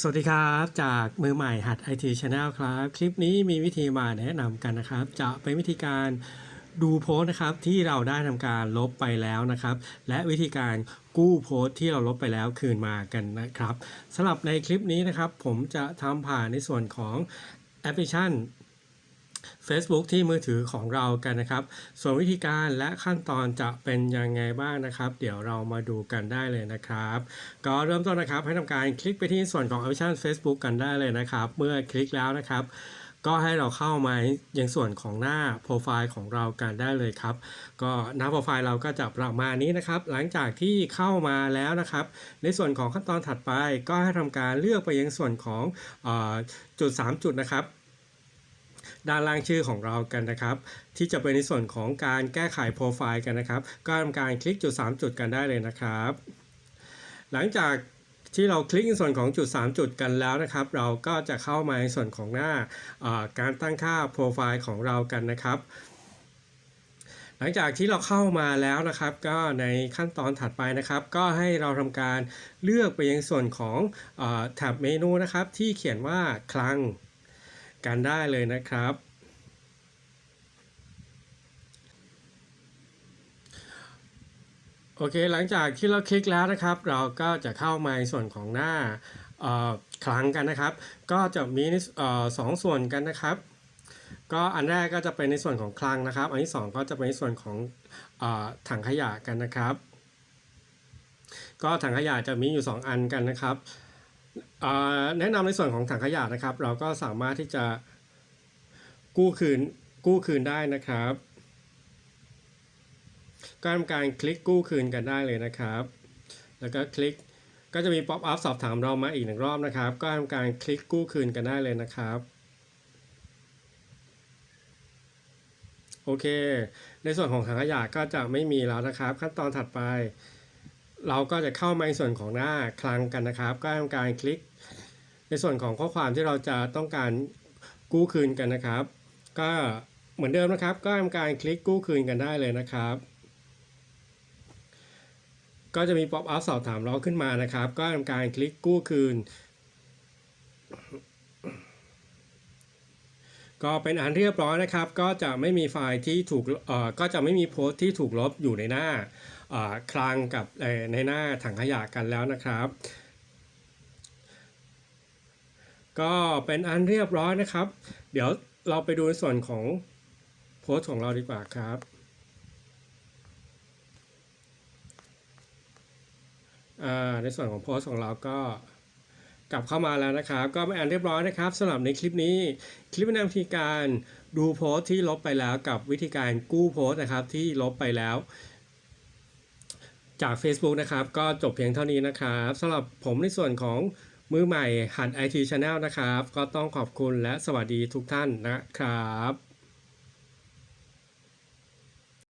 สวัสดีครับจากมือใหม่หัด IT Channel ครับ คลิปนี้มีวิธีมาแนะนำกันนะครับ จะเป็นวิธีการดูโพสต์นะครับที่เราได้ทำการลบไปแล้วนะครับ และวิธีการกู้โพสต์ที่เราลบไปแล้วคืนมากันนะครับสำหรับในคลิปนี้นะครับ ผมจะทำผ่านในส่วนของแอปพลิเคชัน Facebook ที่มือถือของเรากันนะครับ ส่วนวิธีการและขั้นตอนจะเป็นยังไงบ้างนะครับ เดี๋ยวเรามาดูกันได้เลยนะครับ ก็เริ่มต้นนะครับให้ทำการคลิกไปที่ส่วนของ Option Facebook กันได้เลยนะครับ เมื่อคลิกแล้วนะครับก็ให้เราเข้ามายังส่วนของหน้าโปรไฟล์ของเรากันได้เลยครับ ก็หน้าโปรไฟล์เราก็จะประมาณนี้นะครับ หลังจากที่เข้ามาแล้วนะครับ ในส่วนของขั้นตอนถัดไปก็ให้ทำการเลือกไปยังส่วนของออจุด 3 จุดนะครับ ด้านล่างชื่อของเรากันนะครับ ที่จะเป็นในส่วนของการแก้ไขโปรไฟล์กันนะครับ ก็ทำการคลิกจุด 3 จุดกันได้เลยนะครับ หลังจากที่เราคลิกในส่วนของจุด 3 จุดกันแล้วนะครับ เราก็จะเข้ามาในส่วนของหน้าการตั้งค่าโปรไฟล์ของเรากันนะครับหลังจากที่เราเข้ามาแล้วนะครับ ก็ในขั้นตอนถัดไปนะครับ ก็ให้เราทำการเลือกไปยังส่วนของอแท็บเมนูนะครับ ที่เขียนว่าคลัง กันได้เลยนะครับ โอเค หลังจากที่เราคลิกแล้วนะครับ เราก็จะเข้ามาในส่วนของหน้าคลังกันนะครับ ก็จะมีอสองส่วนกันนะครับก็อันแรกก็จะเป็นในส่วนของคลังนะครับ อันที่สองก็จะเป็นในส่วนของอถังขยะกันนะครับ ก็ถังขยะจะมีอยู่ 2 อันกันนะครับ แนะนำในส่วนของถังขยะนะครับ เราก็สามารถที่จะกู้คืนกู้คืนได้นะครับก็ทำการคลิกกู้คืนกันได้เลยนะครับ แล้วก็คลิกก็จะมีป๊อปอัพสอบถามเรามาอีกหนึ่งรอบนะครับ ก็ทำการคลิกกู้คืนกันได้เลยนะครับ โอเค ในส่วนของถังขยะก็จะไม่มีแล้วนะครับ ขั้นตอนถัดไป เราก็จะเข้ามาในส่วนของหน้าคลังกันนะครับ ก็ทำการคลิก ในส่วนของข้อความที่เราจะต้องการกู้คืนกันนะครับ ก็เหมือนเดิมนะครับ ก็ทำการคลิกกู้คืนกันได้เลยนะครับ ก็จะมีป๊อปอัพสอบถามเราขึ้นมานะครับ ก็ทำการคลิกกู้คืน ก็เป็นอันเรียบร้อยนะครับ ก็จะไม่มีไฟล์ที่ถูกเอ่อก็จะไม่มีโพสต์ที่ถูกลบอยู่ในหน้าเอ่อคลังกับในหน้าถังขยะกันแล้วนะครับ ก็เป็นอันเรียบร้อยนะครับ เดี๋ยวเราไปดูในส่วนของโพสต์ของเราดีกว่าครับอ่าในส่วนของโพสต์ของเราก็ กลับเข้ามาแล้วนะครับ ก็เป็นอันเรียบร้อยนะครับสำหรับในคลิปนี้ คลิปแนะนำวิธีการดูโพสที่ลบไปแล้วกับวิธีการกู้โพสนะครับที่ลบไปแล้ว จาก Facebook นะครับ ก็จบเพียงเท่านี้นะครับสำหรับผมในส่วนของมือใหม่หัด IT Channel นะครับ ก็ต้องขอบคุณและสวัสดีทุกท่านนะครับ